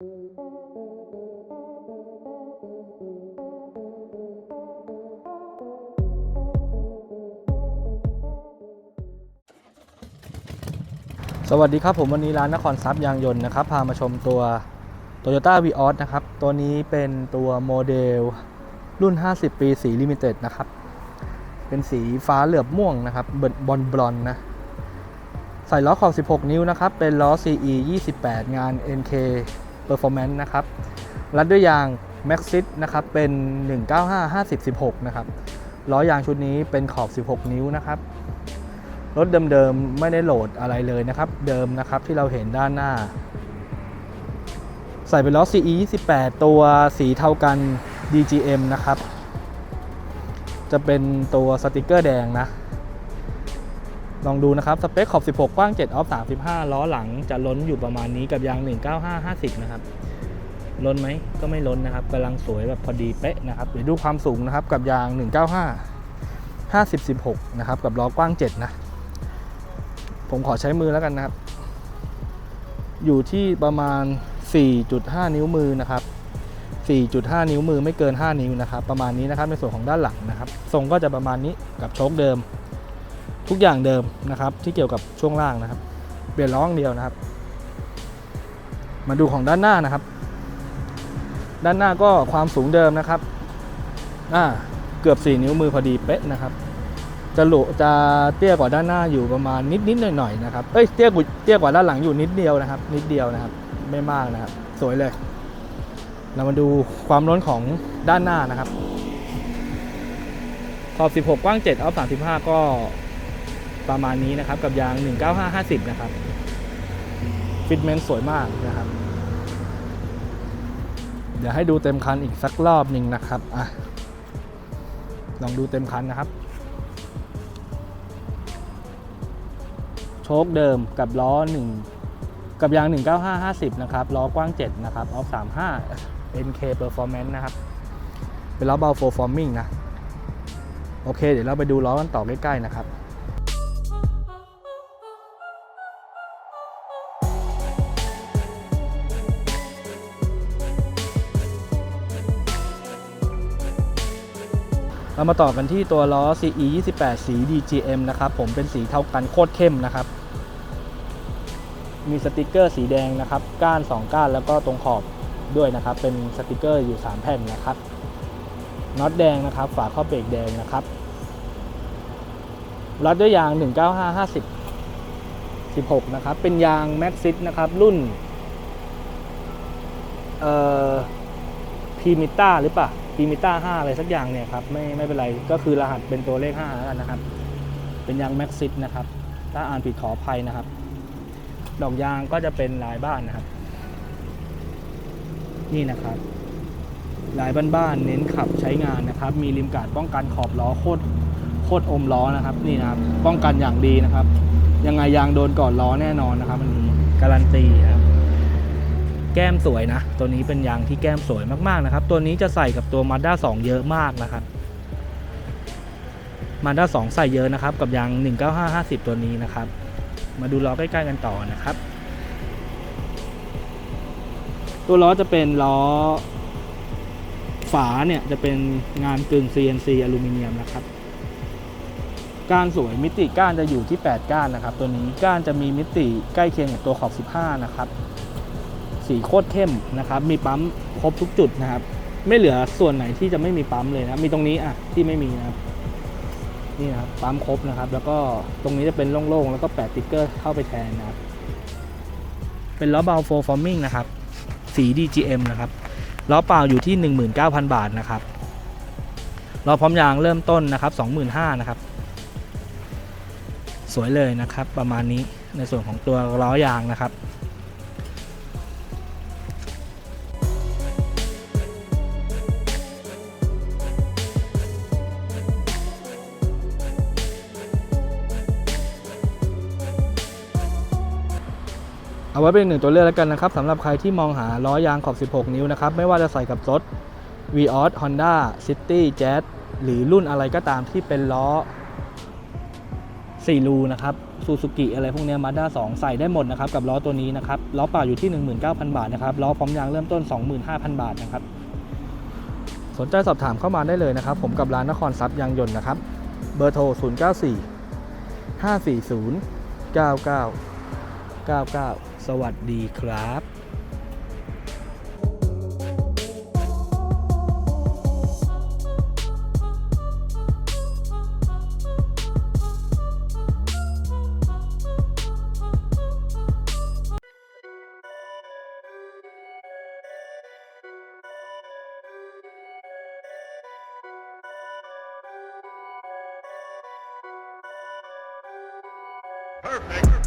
สวัสดีครับผมวันนี้ร้านนครทรัพย์ยางยนต์นะครับ พามาชมตัว Toyota v ีออนะครับ ตัวนี้เป็นตัวโมเดลรุ่น 50 ปีสีลิมิเต็ดนะครับ เป็นสีฟ้าเหลือบม่วงนะครับบอลบลอนนะ ใส่ล้อขอบ 16 นิ้วนะครับ เป็นล้อ CE 28 งาน NK Performance นะครับรัดด้วยยาง Maxxis นะครับเป็น 195 50 16 นะครับล้อยางชุดนี้เป็นขอบ 16 นิ้วนะครับรถเดิมๆไม่ได้โหลดอะไรเลยนะครับ เดิมนะครับที่เราเห็นด้านหน้า ใส่เป็นล้อ CE 28 ตัวสีเท่ากัน DGM นะครับ จะเป็นตัวสติกเกอร์แดงนะ ลองดูนะครับ สเปคขอบ 16 กว้าง 7 ออฟ 35 ล้อหลังจะล้นอยู่ประมาณนี้กับยาง 195 50 นะครับ ล้นไหมก็ไม่ล้นนะครับกำลังสวยแบบพอดีเป๊ะนะครับเดี๋ยวดูความสูงนะครับกับยาง 195 50 16 นะครับ กับล้อกว้าง 7 นะ ผมขอใช้มือแล้วกันนะครับ อยู่ที่ประมาณ 4.5 นิ้วมือนะครับ4.5 นิ้วมือไม่เกิน 5 นิ้วนะครับ ประมาณนี้นะครับในส่วนของด้านหลังนะครับ ทรงก็จะประมาณนี้กับโชคเดิม ทุกอย่างเดิมนะครับ ที่เกี่ยวกับช่วงล่างนะครับเปลี่ยนล้ออย่างเดียวนะครับ มาดูของด้านหน้านะครับ ด้านหน้าก็ความสูงเดิมนะครับอ่าเกือบ 4 นิ้วมือพอดีเป๊ะนะครับ จะหลุจะเตี้ยกว่าด้านหน้าอยู่ประมาณนิดนิดหน่อยหน่อยนะครับเอ้ยเตี้ยกว่าเตี้ยกว่าด้านหลังอยู่นิดเดียวนะครับ นิดเดียวนะครับ ไม่มากนะครับ สวยเลย เรามาดูความล้นของด้านหน้านะครับขอบ 16 กว้าง7ออฟ35 ก็ ประมาณนี้นะครับ กับยาง 19550 นะครับ ฟิตเมนต์สวยมากนะครับ เดี๋ยวให้ดูเต็มคันอีกสักรอบหนึ่งนะครับอะลองดูเต็มคันนะครับ โชคเดิมกับล้อ 1 กับยาง 19550 นะครับ ล้อกว้าง 7 นะครับ ออฟ 35 NK Performance นะครับ เป็นล้อเบา Performing นะ โอเค เดี๋ยวเราไปดูล้อกันต่อใกล้ ๆ นะครับ เรามาต่อกันที่ตัวล้อ CE 28 สี DGM นะครับ ผมเป็นสีเท่ากันโคตรเข้มนะครับ มีสติกเกอร์สีแดงนะครับ ก้าน 2 ก้านแล้วก็ตรงขอบด้วยนะครับ เป็นสติกเกอร์อยู่ 3 แผ่นนะครับ น็อตแดงนะครับ ฝาข้อเบรกแดงนะครับรัดด้วยยาง 195 50 16 นะครับ เป็นยาง Maxxis นะครับ รุ่น เอ่อพีมิต้าหรือเปล่า พีมิต้า5อะไรสักอย่างเนี่ยครับไม่ไม่เป็นไรก็คือรหัสเป็นตัวเลข5แล้วกันนะครับ เป็นยาง Maxxis นะครับ ถ้าอ่านผิดขออภัยนะครับ ดอกยางก็จะเป็นลายบ้านนะครับ นี่นะครับลายบ้านๆเน้นขับใช้งานนะครับ มีริมกาดป้องกันขอบล้อโคตรโคตรอมล้อนะครับ นี่นะครับป้องกันอย่างดีนะครับ ยังไงยางโดนก่อนล้อแน่นอนนะครับอันนี้การันตีครับ แก้มสวยนะ ตัวนี้เป็นยางที่แก้มสวยมากๆนะครับ ตัวนี้จะใส่กับตัว Mazda 2 เยอะมากนะครับ Mazda 2 ใส่เยอะนะครับ กับยาง 19550 ตัวนี้นะครับ มาดูล้อใกล้ๆกันต่อนะครับ ตัวล้อจะเป็นล้อ ฝาเนี่ยจะเป็นงานกึ่ง CNC อลูมิเนียมนะครับก้านสวยมิติก้านจะอยู่ที่ 8 ก้านนะครับ ตัวนี้ก้านจะมีมิติใกล้เคียงกับตัวขอบ 15 นะครับ สีโคตรเข้มนะครับมีปั๊มครบทุกจุดนะครับ ไม่เหลือส่วนไหนที่จะไม่มีปั๊มเลยนะมีตรงนี้อะที่ไม่มีนะครับนี่นะครับปั๊มครบนะครับ แล้วก็ตรงนี้จะเป็นโล่งๆแล้วก็แปะติ๊กเกอร์เข้าไปแทนนะครับ เป็นล้อเบาโฟร์ฟอร์มิงนะครับ สี DGM นะครับล้อเปล่าอยู่ที่ 19,000 บาทนะครับล้อพร้อมยางเริ่มต้นนะครับ 25,000นะครับ สวยเลยนะครับ ประมาณนี้ในส่วนของตัวล้อยางนะครับ เอาไว้เป็นหนึ่งตัวเลือกแล้วกันนะครับสำหรับใครที่มองหาล้อยางขอบ 16 นิ้วนะครับ ไม่ว่าจะใส่กับรถ v ีออ Honda City Jazz หรือรุ่นอะไรก็ตามที่เป็นล้อ4รูนะครับซูซูกิอะไรพวกนี้มาด้า2ใส่ได้หมดนะครับกับล้อตัวนี้นะครับล้อเปล่าอยู่ที่ 19,000 บาทนะครับล้อพร้อมยางเริ่มต้น 25,000 บาทนะครับสนใจสอบถามเข้ามาได้เลยนะครับ ผมกับร้านนครทรัพย์ยางยนต์นะครับ เบอร์โทร 094 540 99 99 สวัสดีครับ Perfect.